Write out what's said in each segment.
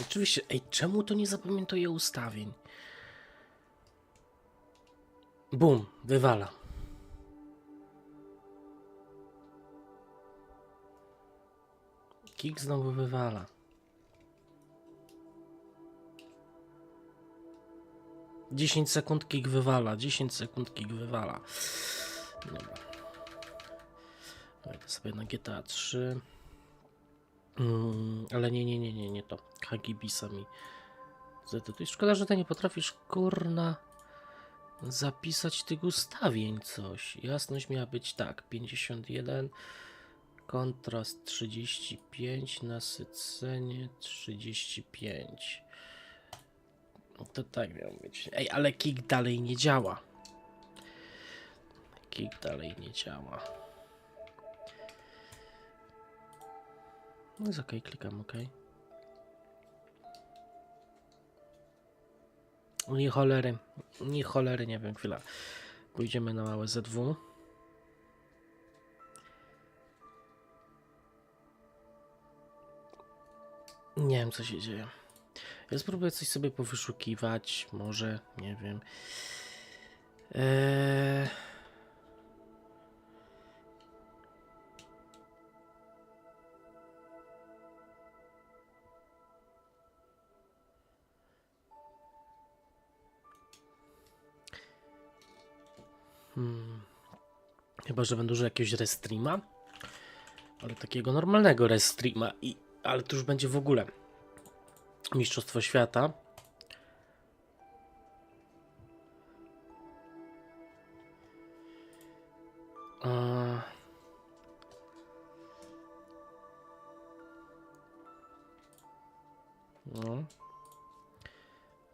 Oczywiście, ej, czemu to nie zapamiętuje ustawień? Bum, wywala. Kik znowu wywala. Dziesięć sekund kik wywala, 10 sekund kik wywala. Dobra. Wejdę sobie na GTA 3. Mm, ale nie, nie, nie, nie, nie to. Hagibisa mi zedytuj. Szkoda, że ty nie potrafisz, kurna, zapisać tych ustawień coś. Jasność miała być tak, 51, kontrast 35, nasycenie 35. No To tak miało być. Ej, ale kick dalej nie działa. Kick dalej nie działa. No jest ok, klikam ok. Nie cholery, nie cholery, nie wiem, chwila. Pójdziemy na małe ZW. Nie wiem, co się dzieje. Ja spróbuję coś sobie powyszukiwać, może, nie wiem. Eee... Hmm. Chyba, że będę użył jakiegoś restreama. Ale takiego normalnego restreama. I, ale to już będzie w ogóle Mistrzostwo Świata. No.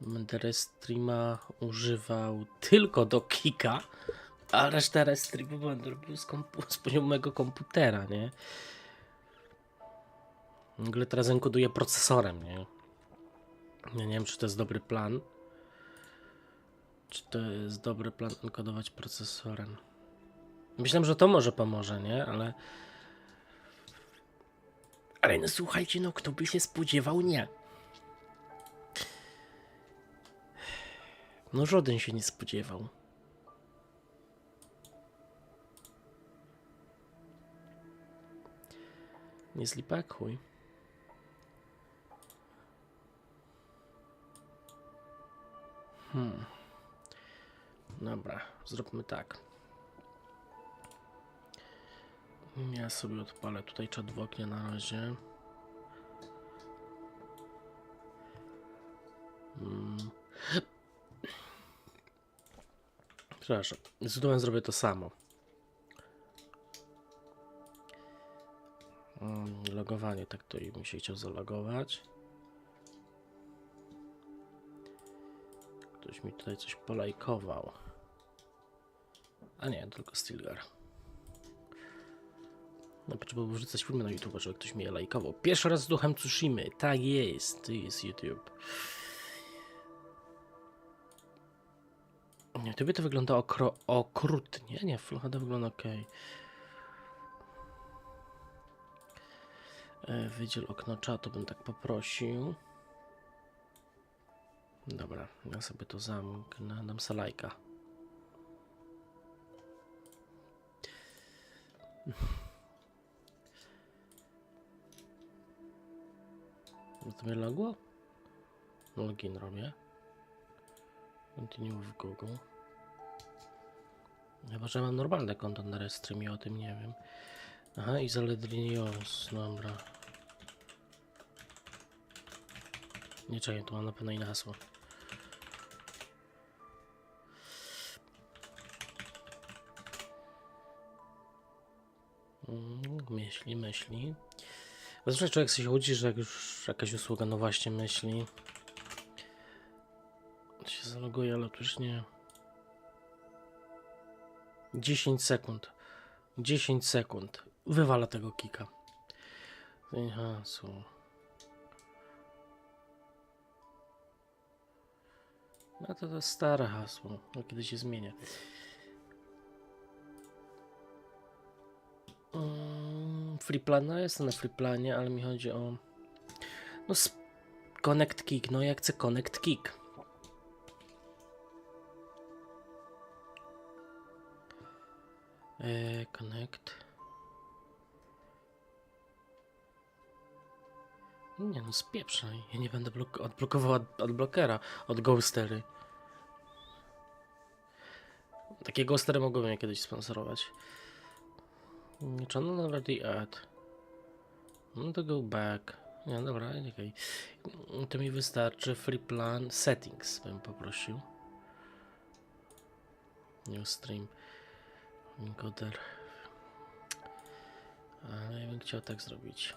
Będę restreama używał tylko do kika, a resztę restreamu będę robił z, z poziomu mojego komputera, nie? W ogóle teraz enkoduję procesorem, nie? Ja nie wiem, czy to jest dobry plan. Czy to jest dobry plan enkodować procesorem? Myślę, że to może pomoże, nie? Ale... Ale no słuchajcie, no kto by się spodziewał, nie? No żaden się nie spodziewał. Nie zlipak chuj. Hmm. Dobra, zróbmy tak. Ja sobie odpalę tutaj czat w oknie na razie. Hmm. Przepraszam, zdecydowałem zrobię to samo. Tak to i mi się chciał zalogować. Ktoś mi tutaj coś polajkował. A nie, tylko Stilgar. No, trzeba wrzucać filmy na YouTube, żeby ktoś mnie lajkował. Pierwszy raz z duchem Tsushimy. Tak jest, to jest YouTube. Nie, tobie to wygląda okro- okrutnie. Nie, Full HD wygląda ok. Wydziel okno czatu, bym tak poprosił. Dobra, ja sobie to zamknę. Dam sobie lajka. No to mnie logło? Login robię. Continue w Google. Chyba, że mam normalne konto na Restreamie, o tym nie wiem. Aha, i Zaledrinios, dobra. Nie czekaj, tu mam na pewno inne hasło. Mm, Myśli, myśli. Zazwyczaj człowiek się łudzi, że jak już jakaś usługa, no właśnie myśli. Się zaloguje, ale to już nie. 10 sekund. 10 sekund. Wywala tego kika. Zmień hasło. No to to jest stare hasło. No kiedy się zmienia. Mm, Free plan, no jestem na free planie, ale mi chodzi o. No, connect kick. No ja chcę connect kick. Eee, connect. Nie no, spieprzaj. Ja nie będę blok- odblokował ad- adblockera od Ghostery. Takie Ghostery mogą mnie kiedyś sponsorować. Channel already add. No to go back. Nie, dobra, okej. To mi wystarczy free plan settings bym poprosił. New stream. Encoder. Ale ja bym chciał tak zrobić.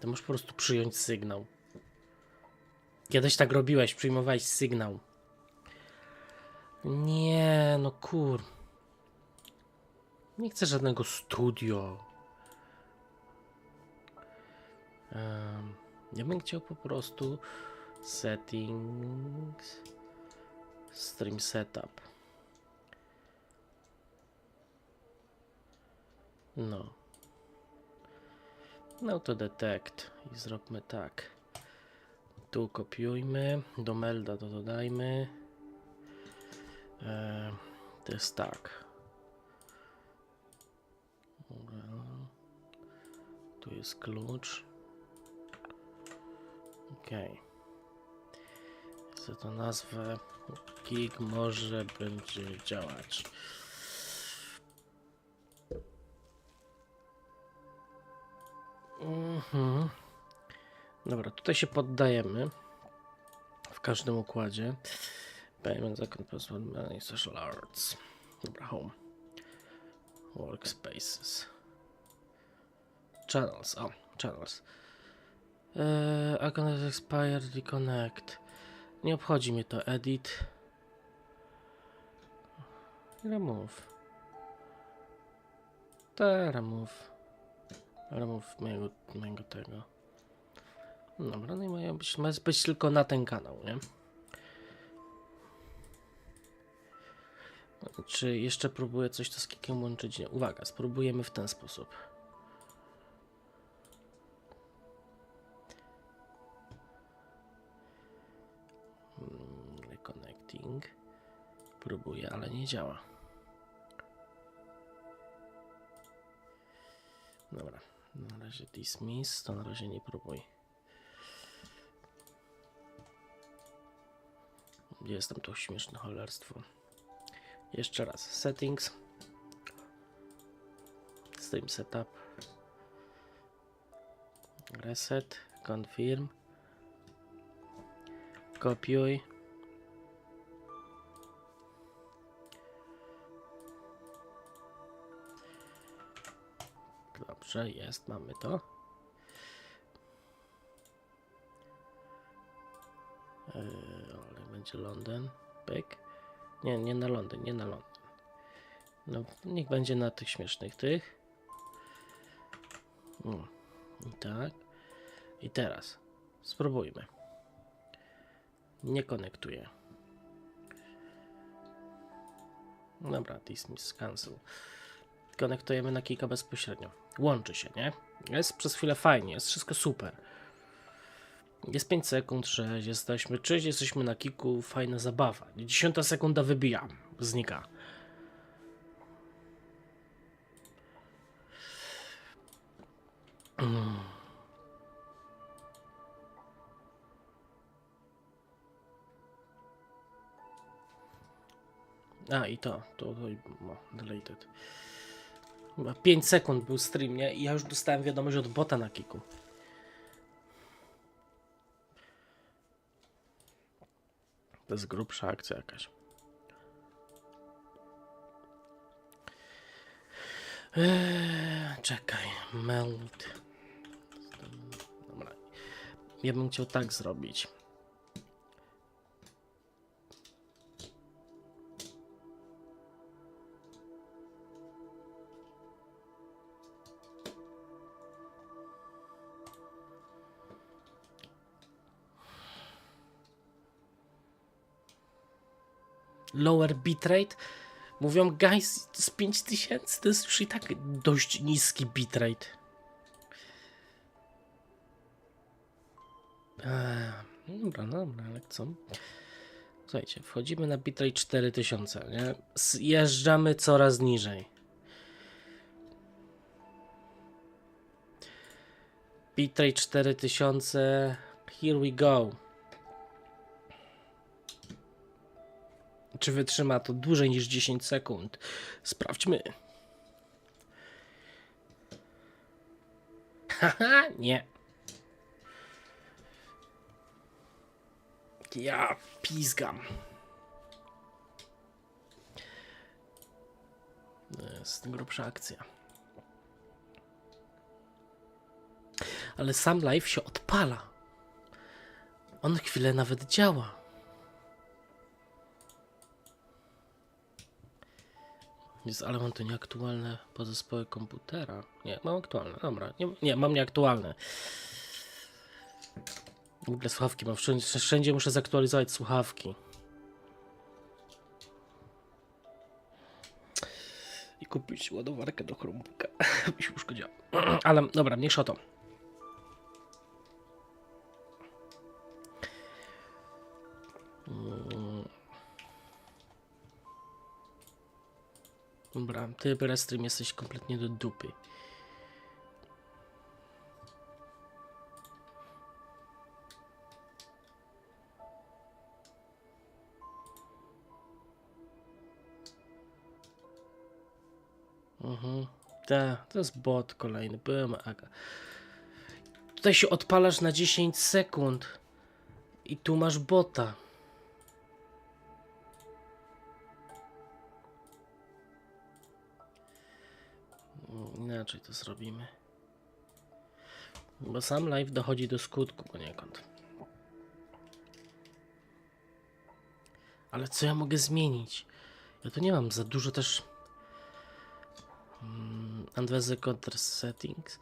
To możesz po prostu przyjąć sygnał. Kiedyś tak robiłeś, przyjmowałeś sygnał. Nie, no kur. Nie chcę żadnego studio. Em, ja bym chciał po prostu settings, stream setup. No. No to detect i zróbmy tak. Tu kopiujmy, do melda to dodajmy. E, to jest tak. Tu jest klucz. Ok. Za to nazwę gig może będzie działać. Mhm. Dobra, tutaj się poddajemy w każdym układzie. Payment Second Password Manage Social Arts. Dobra, Home. Workspaces. Channels. O, Channels. Eee, account expired. Reconnect. Nie obchodzi mnie to. Edit. Remove. Te remove. Remove mojego, mojego tego. Dobra, no i mają być, ma być tylko na ten kanał, nie? Czy jeszcze próbuję coś to z kikiem łączyć? Nie. Uwaga, spróbujemy w ten sposób. Reconnecting. Próbuję, ale nie działa. Dobra, na razie dismiss, to na razie nie próbuj. Jestem to śmieszne cholerstwo. Jeszcze raz. Settings. Stream setup. Reset. Confirm. Kopiuj. Dobrze, jest, mamy to. Yy, ale będzie Londyn. Pyk. Nie, nie na Londyn, nie na Londyn. No, niech będzie na tych śmiesznych tych. I tak. I teraz spróbujmy. Nie konektuję. Dobra, dismiss, cancel. Konektujemy na kilka bezpośrednio. Łączy się, nie? Jest przez chwilę fajnie, jest wszystko super. Jest 5 sekund, 6, jesteśmy 3, jesteśmy na kiku, fajna zabawa. 10 sekunda wybija, znika. A i to, to, to no, deleted. Chyba 5 sekund był stream, nie? I ja już dostałem wiadomość od bota na kiku. To jest grubsza akcja jakaś. Eee, czekaj, meld. Dobra. Ja bym chciał tak zrobić. Lower bitrate. Mówią, guys, z 5000 to jest już i tak dość niski bitrate. Eee, dobra, no dobra, ale co? Słuchajcie, wchodzimy na bitrate 4000, nie? Zjeżdżamy coraz niżej. Bitrate 4000, here we go. Czy wytrzyma to dłużej niż 10 sekund? Sprawdźmy. Haha, nie. Ja pizgam. To jest grubsza akcja. Ale sam live się odpala. On chwilę nawet działa. Jest, ale mam to nieaktualne pozespoły komputera. Nie, mam aktualne, dobra. Nie, nie mam nieaktualne. W ogóle słuchawki mam wszędzie, wszędzie muszę zaktualizować słuchawki. I kupić ładowarkę do Chromebooka. Mi się uszkodziła. Ale dobra, mniejsza o to. Mm. Dobra, ty Restream jesteś kompletnie do dupy. Mhm. Ta, to jest bot kolejny. Byłem aga. Tutaj się odpalasz na 10 sekund. I tu masz bota. Inaczej to zrobimy. Bo sam live dochodzi do skutku poniekąd. Ale co ja mogę zmienić? Ja tu nie mam za dużo też. Mm, Advanced Settings.